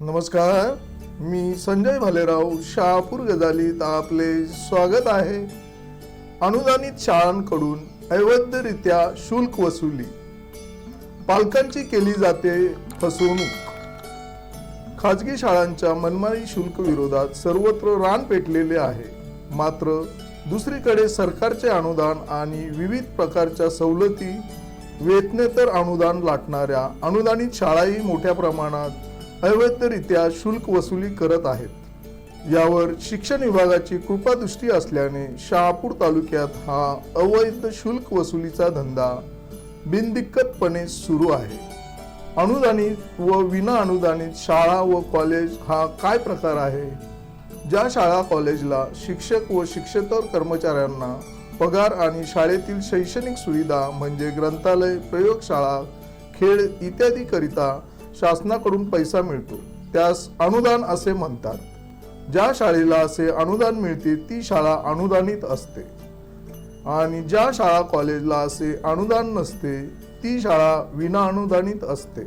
नमस्कार मी संजय भालेराव शहापूर गजालीत आपले स्वागत आहे. अनुदानित शाळांकडून अवैधरित्या शुल्क वसुली. पालकांची केली जाते फसवणूक. खाजगी शाळांच्या मनमानी शुल्क विरोधात सर्वत्र रान पेटलेले आहे. मात्र दुसरीकडे सरकारचे अनुदान आणि विविध प्रकारच्या सवलती वेतनेतर अनुदान लाटणाऱ्या अनुदानित शाळाही मोठ्या प्रमाणात अवैधरित्या शुल्क वसुली करत आहेत. यावर शिक्षण विभागाची कृपादृष्टी असल्याने शहापूर तालुक्यात हा अवैध शुल्क वसुलीचा धंदा बिनदिक्कतपणे सुरू आहे. अनुदानित व विना अनुदानित शाळा व कॉलेज हा काय प्रकार आहे? ज्या शाळा कॉलेजला शिक्षक व शिक्षकेतर कर्मचाऱ्यांना पगार आणि शाळेतील शैक्षणिक सुविधा म्हणजे ग्रंथालय प्रयोगशाळा खेळ इत्यादीकरिता शासनाकडून पैसा मिळतो. त्यास अनुदान असे म्हणतात. ज्या शाळेला असे अनुदान मिळते ती शाळा अनुदानित असते. आणि ज्या शाळा कॉलेजला असे अनुदान नसते ती शाळा विना अनुदानित असते.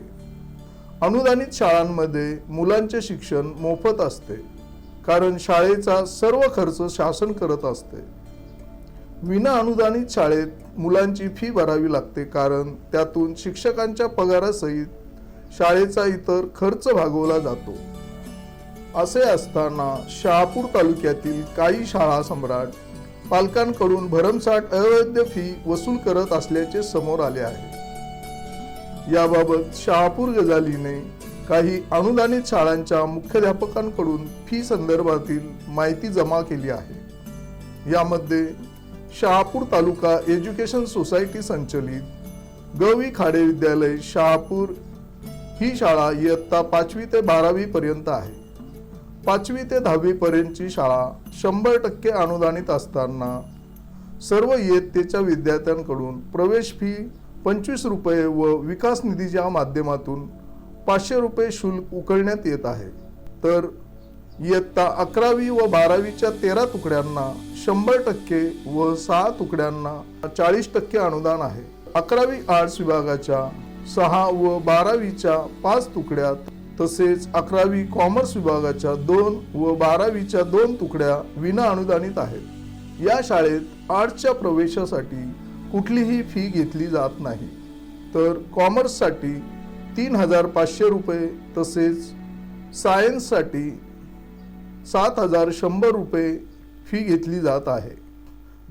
अनुदानित शाळांमध्ये मुलांचे शिक्षण मोफत असते. कारण शाळेचा सर्व खर्च शासन करत असते. विना अनुदानित शाळेत मुलांची फी भरावी लागते कारण त्यातून शिक्षकांच्या पगारासहित शाळेचा इतर खर्च भागवला जातो. असे असताना शहापूर तालुक्यातील काही शाळा सम्राट पालकांकडून भरमसाठ अवैध फी वसूल करत असल्याचे समोर आले आहे. याबाबत शहापूर गजालीने काही अनुदानित शाळांच्या मुख्याध्यापकांकडून फी संदर्भातील माहिती जमा केली आहे. यामध्ये शहापूर तालुका एज्युकेशन सोसायटी संचलित गवी खाडे विद्यालय शहापूर ही शाळा इयत्ता पाचवी ते बारावी पर्यंत आहे. पाचवी ते दहावी पर्यंतची शाळा शंभर टक्के अनुदानित असताना सर्व इयत्तेच्या विद्यार्थ्यांकडून प्रवेश फी पंचवीस रुपये व विकास निधीच्या माध्यमातून पाचशे रुपये शुल्क उकळण्यात येत आहे. तर इयत्ता अकरावी व बारावीच्या तेरा तुकड्यांना शंभर टक्के व सहा तुकड्यांना चाळीस टक्के अनुदान आहे. अकरावी आर्ट्स विभागाच्या सहा व बारावीच्या पाच तुकड्यात तसेच अकरावी कॉमर्स विभागाच्या दोन व बारावीच्या दोन तुकड्या विना अनुदानित आहेत. या शाळेत आर्ट्सच्या प्रवेशासाठी कुठलीही फी घेतली जात नाही. तर कॉमर्ससाठी तीन हजार पाचशे रुपये तसेच सायन्ससाठी सात हजार शंभर रुपये फी घेतली जात आहे.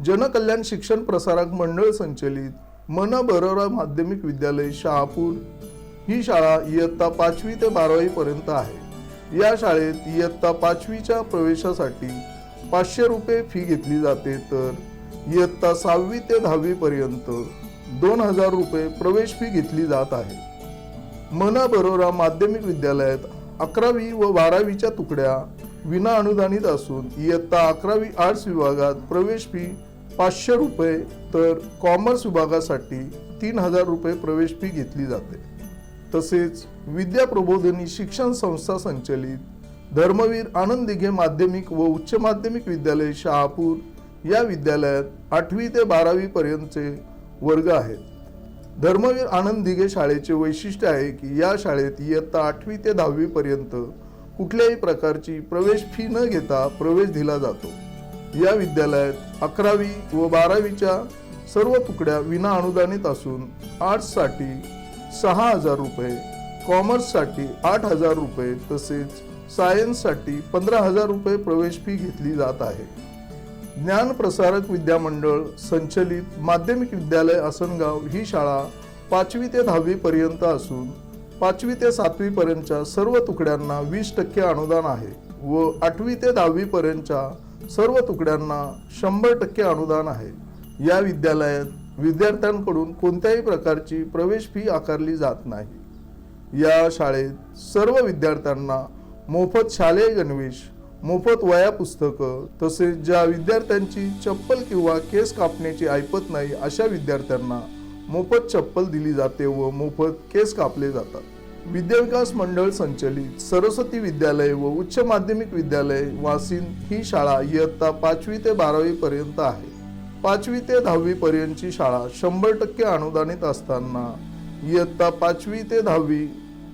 जनकल्याण शिक्षण प्रसारक मंडळ संचलित मना बरोरा माध्यमिक विद्यालय शहापूर ही शाळा इयत्ता पाचवी ते बारावी पर्यंत आहे. या शाळेत इयत्ता पाचवीच्या प्रवेशासाठी पाचशे रुपये फी घेतली जाते तर इयत्ता सहावी ते दहावी पर्यंत दोन हजार रुपये प्रवेश फी घेतली जात आहे. मना बरोरा माध्यमिक विद्यालयात अकरावी व बारावीच्या तुकड्या विना अनुदानित असून इयत्ता अकरावी आर्ट्स विभागात प्रवेश फी पाचशे रुपये तर कॉमर्स विभागासाठी तीन हजार रुपये प्रवेश फी घेतली जाते. तसेच विद्या प्रबोधिनी शिक्षण संस्था संचलित धर्मवीर आनंद दिघे माध्यमिक व उच्च माध्यमिक विद्यालय शहापूर या विद्यालयात आठवी ते बारावी पर्यंतचे वर्ग आहेत. धर्मवीर आनंद दिघे शाळेचे वैशिष्ट्य आहे की या शाळेत इयत्ता आठवी ते दहावीपर्यंत कुठल्याही प्रकारची प्रवेश फी न घेता प्रवेश दिला जातो. या विद्यालयात अकरावी व बारावीच्या सर्व तुकड्या विना अनुदानित असून आर्ट्ससाठी सहा हजार रुपये कॉमर्ससाठी आठ हजार रुपये तसेच सायन्ससाठी पंधरा हजार रुपये प्रवेश फी घेतली जात आहे. ज्ञान प्रसारक विद्यामंडळ संचलित माध्यमिक विद्यालय आसनगाव ही शाळा पाचवी ते दहावीपर्यंत असून पाचवी ते सातवीपर्यंतच्या सर्व तुकड्यांना वीस टक्के अनुदान आहे व आठवी ते दहावीपर्यंतच्या पर्यंतच्या सर्व तुकड्यांना शंभर टक्के अनुदान आहे. या विद्यालयात विद्यार्थ्यांकडून कोणत्याही प्रकारची प्रवेश फी आकारली जात नाही. या शाळेत सर्व विद्यार्थ्यांना मोफत शालेय गणवेश मोफत वया पुस्तकं तसेच ज्या विद्यार्थ्यांची चप्पल किंवा केस कापण्याची ऐपत नाही अशा विद्यार्थ्यांना मोफत चप्पल दिली जाते व मोफत केस कापले जातात. विद्याविकास मंडळ संचलित सरस्वती विद्यालय व उच्च माध्यमिक विद्यालय वासिन ही शाळा इयत्ता पाचवी ते बारावी पर्यंत आहे. पाचवी ते दहावी पर्यंतची शाळा शंभर टक्के अनुदानित असताना इयत्ता पाचवी ते दहावी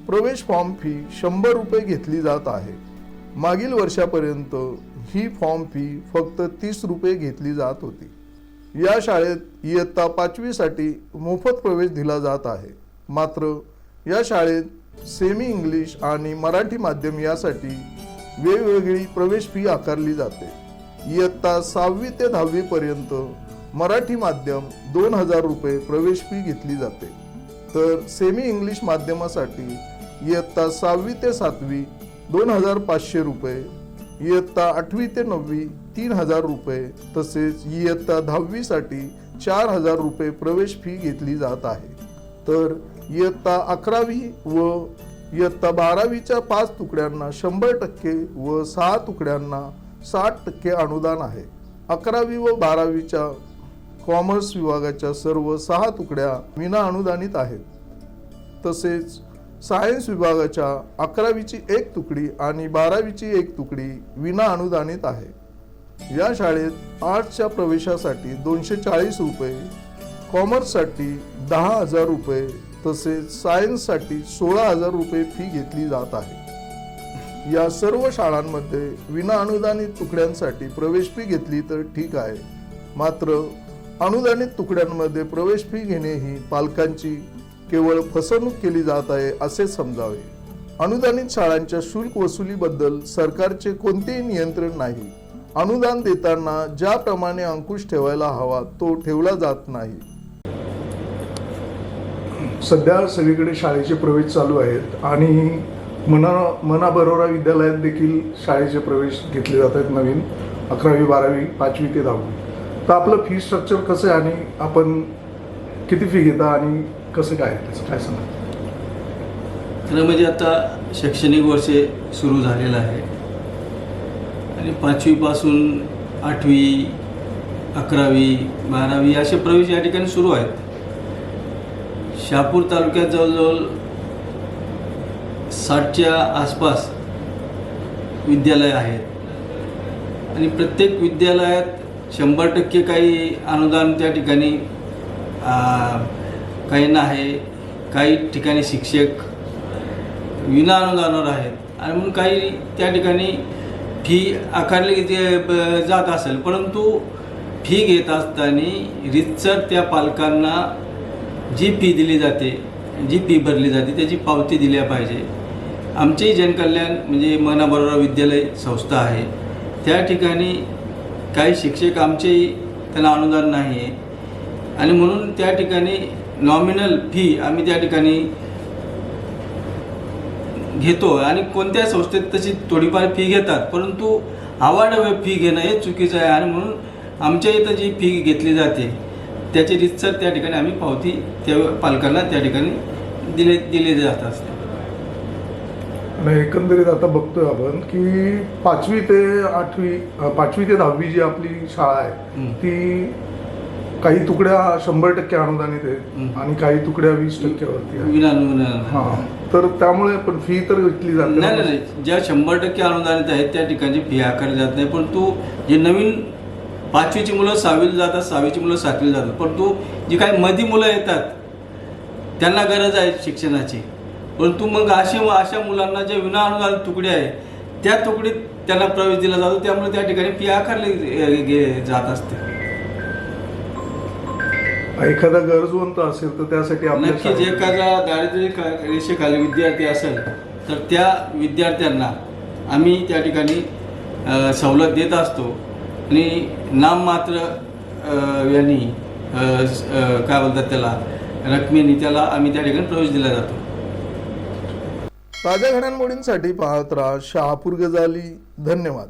प्रवेश फॉर्म फी शंभर रुपये घेतली जात आहे. मागील वर्षापर्यंत ही फॉर्म फी फक्त तीस रुपये घेतली जात होती. या शाळेत इयत्ता पाचवीसाठी मोफत प्रवेश दिला जात आहे. मात्र या शाळेत सेमी इंग्लिश आणि मराठी माध्यम यासाठी वेगवेगळी प्रवेश फी आकारली जाते. इयत्ता सहावी ते दहावीपर्यंत मराठी माध्यम दोन हजार रुपये प्रवेश फी घेतली जाते. तर सेमी इंग्लिश माध्यमासाठी इयत्ता सहावी ते सातवी दोन हजार पाचशे रुपये इयत्ता आठवी ते नववी तीन हजार रुपये तसेच इयत्ता दहावीसाठी चार हजार रुपये प्रवेश फी घेतली जात आहे. तर इयत्ता अकरावी व इयत्ता बारावीच्या पाच तुकड्यांना शंभर टक्के व सहा तुकड्यांना साठ टक्के अनुदान आहे. अकरावी व बारावीच्या कॉमर्स विभागाच्या सर्व सहा तुकड्या विना अनुदानित आहेत. तसेच सायन्स विभागाच्या अकरावीची एक तुकडी आणि बारावीची एक तुकडी विना अनुदानित आहे. या शाळेत आर्ट्सच्या प्रवेशासाठी दोनशे चाळीस रुपये कॉमर्ससाठी दहा हजार रुपये तसेच सायन्ससाठी सोळा हजार रुपये फी घेतली जात आहे. या सर्व शाळांमध्ये विना अनुदानित तुकड्यांसाठी प्रवेश फी घेतली तर ठीक आहे. मात्र अनुदानित तुकड्यांमध्ये प्रवेश फी घेणे ही पालकांची केवळ फसवणूक केली जात आहे असे समजावे. अनुदानित शाळांच्या शुल्क वसुलीबद्दल सरकारचे कोणतेही नियंत्रण नाही. अनुदान देताना ज्याप्रमाणे अंकुश ठेवायला हवा तो ठेवला जात नाही. सध्या सगळीकडे शाळेचे प्रवेश चालू आहेत आणि मना मनाबरोरा विद्यालयात देखील शाळेचे प्रवेश घेतले जात आहेत नवीन अकरावी बारावी पाचवी ते दहावी. तर आपलं फी स्ट्रक्चर कसं आहे आणि आपण किती फी घेता आणि कसं काय त्याचं? काय सांगा खरं म्हणजे आता शैक्षणिक वर्ष सुरू झालेलं आहे. आणि पाचवीपासून आठवी अकरावी बारावी असे प्रवेश या ठिकाणी सुरू आहेत. शहापूर तालुक्यात जवळजवळ साठच्या आसपास विद्यालय आहेत. आणि प्रत्येक विद्यालयात शंभर टक्के काही अनुदान त्या ठिकाणी काहींना आहे काही ठिकाणी शिक्षक विना अनुदानावर आहेत. आणि म्हणून काही त्या ठिकाणी फी आकारली जात असेल परंतु फी घेत असताना रितसर त्या पालकांना जी फी दिली जाते जी फी भरली जाते त्याची पावती दिल्या पाहिजे. आमचेही जनकल्याण म्हणजे मनाबरोबर विद्यालय संस्था आहे. त्या ठिकाणी काही शिक्षक आमचेही त्यांना अनुदान नाही आहे आणि म्हणून त्या ठिकाणी नॉमिनल फी आम्ही त्या ठिकाणी घेतो आणि कोणत्या संस्थेत तशी थोडीफार फी घेतात परंतु आवाडवे फी घेणं हे चुकीचं आहे आणि म्हणून आमच्या इथं जी फी घेतली जाते त्याची रितसर त्या ठिकाणी आम्ही पावती त्या पालकांना त्या ठिकाणी दिले दिले जात असते आणि एकंदरीत आता बघतोय आपण की पाचवी ते आठवी पाचवी ते दहावी जी आपली शाळा आहे. ती काही तुकड्या शंभर टक्के अनुदानित आहेत. आणि काही तुकड्या वीस टक्क्यावरती आहेत हा तर त्यामुळे पण फी तर घेतली जाते नाही नाही नाही. ज्या शंभर टक्के अनुदानित आहेत त्या ठिकाणी फी आकारली जात नाही परंतु जे नवीन पाचवीची मुलं सहावीला जातात सहावीची मुलं सातवीला जातात. परंतु जी काही मधी मुलं येतात त्यांना गरज आहे शिक्षणाची. परंतु मग असे अशा मुलांना जे विना अनुदानित तुकडे आहे त्या तुकडीत त्यांना प्रवेश दिला जातो. त्यामुळे त्या ठिकाणी फी आकारली जात असते. एखादा गरजवंत असेल तर त्यासाठी नक्कीच एखादा दारिद्र्य रेषेखाली विद्यार्थी असेल तर त्या विद्यार्थ्यांना आम्ही त्या ठिकाणी सवलत देत असतो. आणि नाममात्र अ, यांनी काय बोलतात त्याला रकमेने त्याला आम्ही त्या ठिकाणी प्रवेश दिला जातो. ताज्या घडामोडींसाठी पाहत राहा शहापूर गजाली. धन्यवाद.